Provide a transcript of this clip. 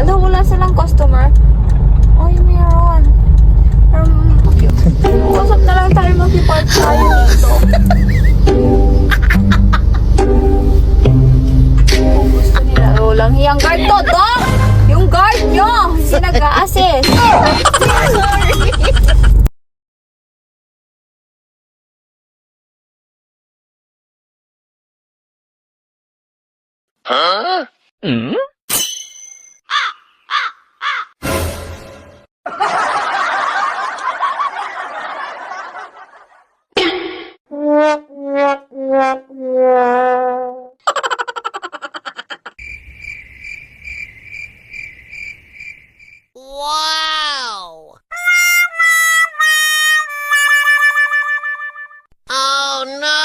Alo, wala silang customer. Oy, meron. Um, usap na lang tayo mag-park tayo dito. Gusto nila, walang hiyang guard to, Dok! Yung guard nyo! Hindi nag-a-assist. Sorry. Oh no!